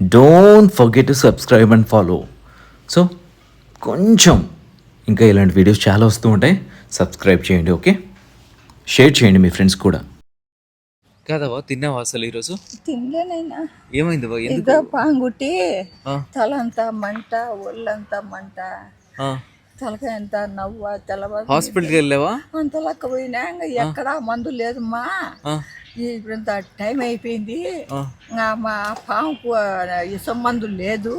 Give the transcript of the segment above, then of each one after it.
Don't forget to subscribe and follow so కొంచెం ఇంకా ఇలాంటి వీడియోస్ చాలా వస్తూ ఉంటాయి. సబ్స్క్రైబ్ చేయండి ఓకే షేర్ చేయండి మీ ఫ్రెండ్స్ కూడా. కాదవా తిన్నావా అసలు ఈరోజు? తినలేనైనా ఏమైంది బా ఎందుకు? పాంగుట్టి ఆ, తలంతా మంట ఒళ్ళంతా మంట. తలకాయ అంతా నవ్వ తెల్లవారు హాస్పిటల్కి వెళ్ళావా? అంత లెక్క పోయినా ఇంకా ఎక్కడా మందు లేదమ్మా. ఇప్పుడంత టైం అయిపోయింది. ఆ, ఇంకా మా పాముకు ఇసం లేదు.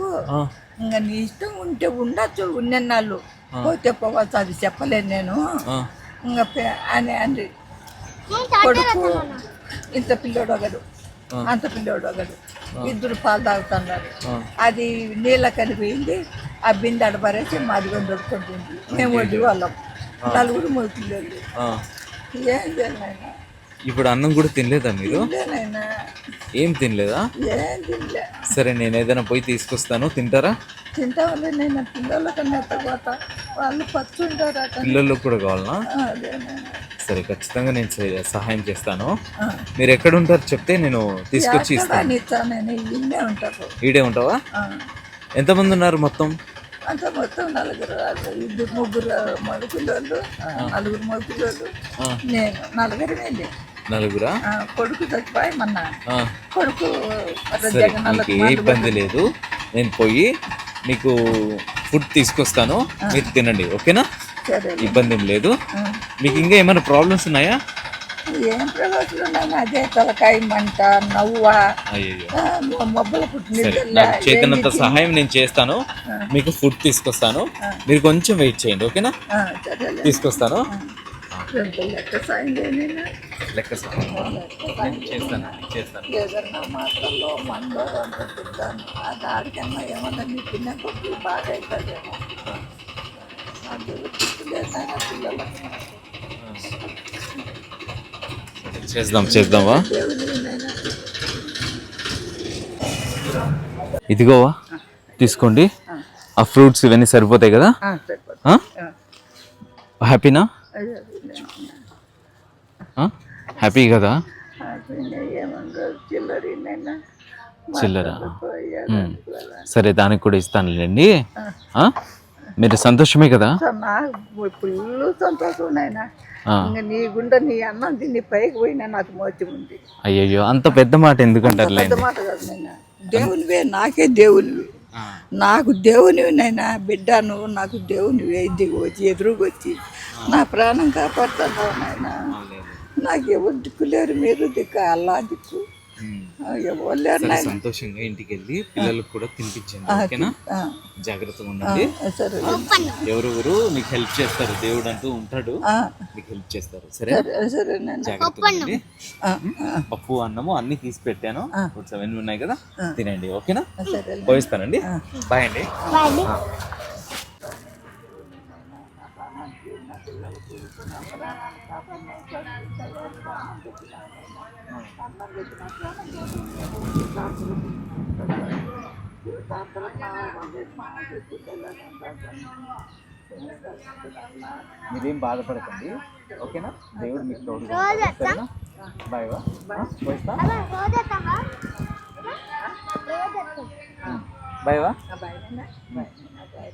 ఇంకా నీ ఇష్టం ఉంటే ఉండొచ్చు ఉన్నెన్నాళ్ళు. పోతే పోవచ్చు అది చెప్పలేను నేను. ఇంకా అని అని. కొడుకు ఇంత పిల్లోడు ఒకడు. అంత పిల్లోడు ఒకడు. ఇద్దరు పాలు తాగుతున్నారు. అది నీళ్ళ కనిపోయింది ఆ బిందె అడపరేసి మాది కొంత దొరుకుతుంది మేము వడ్డీ వాళ్ళం. నలుగురు మూడు పిల్లలు ఆ. ఏం చేయలేనైనా ఇప్పుడు అన్నం కూడా తినలేదా మీరు? ఏం తినలేదా? సరే నేను ఏదైనా పోయి తీసుకొస్తాను. తింటారా? పిల్లలకు కూడా కావాలనా? సరే ఖచ్చితంగా నేను సహాయం చేస్తాను. మీరు ఎక్కడ ఉంటారు చెప్తే నేను తీసుకొచ్చి ఇస్తాను. ఈడే ఉంటావా. ఎంతమంది ఉన్నారు మొత్తం? అంత మొత్తం నలుగురు ముగ్గురు మగ పిల్లలు నలుగురు మగ పిల్లలు నేను నలుగురు వెళ్ళి నలుగురా? కొడుకు చచ్చిపోయి మొన్న. ఆ, కొడుకు సరే మీకు ఏ ఇబ్బంది లేదు. నేను పోయి మీకు ఫుడ్ తీసుకొస్తాను. మీరు తినండి ఓకేనా? ఇబ్బంది ఏం లేదు. మీకు ఇంకా ఏమైనా ప్రాబ్లమ్స్ ఉన్నాయా? ఏం ప్రయోజనం ఉన్నాయి అదే తలకాయ మంట నవ్వ మొబ్బల చేతనంత సహాయం నేను చేస్తాను. మీకు ఫుడ్ తీసుకొస్తాను. మీరు కొంచెం వెయిట్ చేయండి ఓకేనా? తీసుకొస్తాను. లెక్క సాయం చేయనైనా లెక్క సహాయం నేను చేస్తాను చేస్తాను ఏదన్నా మాటల్లో మందో అంత తింటాను ఆ దాడికన్నా ఏమన్నా నీ తిన్న కొద్ది బాగా అవుతుందేమో అందులో తిట్టులేదైనా పిల్లలకి చేద్దాం చేద్దామా? ఇదిగోవా తీసుకోండి. ఆ ఫ్రూట్స్ ఇవన్నీ సరిపోతాయి కదా? హ్యాపీనా? హ్యాపీ కదా? చిల్లర. సరే దానికి కూడా ఇస్తానులేండి? మీరు సంతోషమే కదా? ఫుల్ సంతోషం నాయన. నీ గుండె నీ అన్నం తిని పైకి పోయినా నాకు మోచి ఉంది. అయ్యయ్యో అంత పెద్ద మాట పెద్ద ఎందుకంటారులేండి మాట కాదు నాయన. దేవునివే నాకే దేవునివి నాకు దేవునివి నాయన బిడ్డ నువ్వు నాకు దేవునివి. దిగు వచ్చి ఎదురుకు వచ్చి నా ప్రాణం కాపాడుతున్నావు నాయన. నాకు ఎవరు దిక్కు లేరు మీరు దిక్కు అల్లా దిక్కు. ఆ, ఎవరు లేరు సరే నాయన. సంతోషంగా ఇంటికి వెళ్ళి పిల్లలకు కూడా తినిపించండి ఓకేనా? జాగ్రత్తగా ఉండండి. సరే. ఎవరెవరు నీకు హెల్ప్ చేస్తారు దేవుడు అంటూ ఉంటాడు ఆ, నీకు హెల్ప్ చేస్తారు సరే? సరే సరే నాయన. జాగ్రత్తగా ఉండండి. ఆ, ఆ, పప్పు అన్నము అన్ని తీసి పెట్టాను. ఫుడ్స్ అవన్నీ ఉన్నాయి కదా తినండి ఓకేనా? సరే పోయిస్తానండి. బాయ్ అండి. మీరేం బాధపడకండి ఓకేనా దేవుడు మీకు ఉంటాడు. సరేనా బాయ్ వా పోయిస్తా బాయ్ వా బాయ్ నాయన. బాయ్. బాయ్.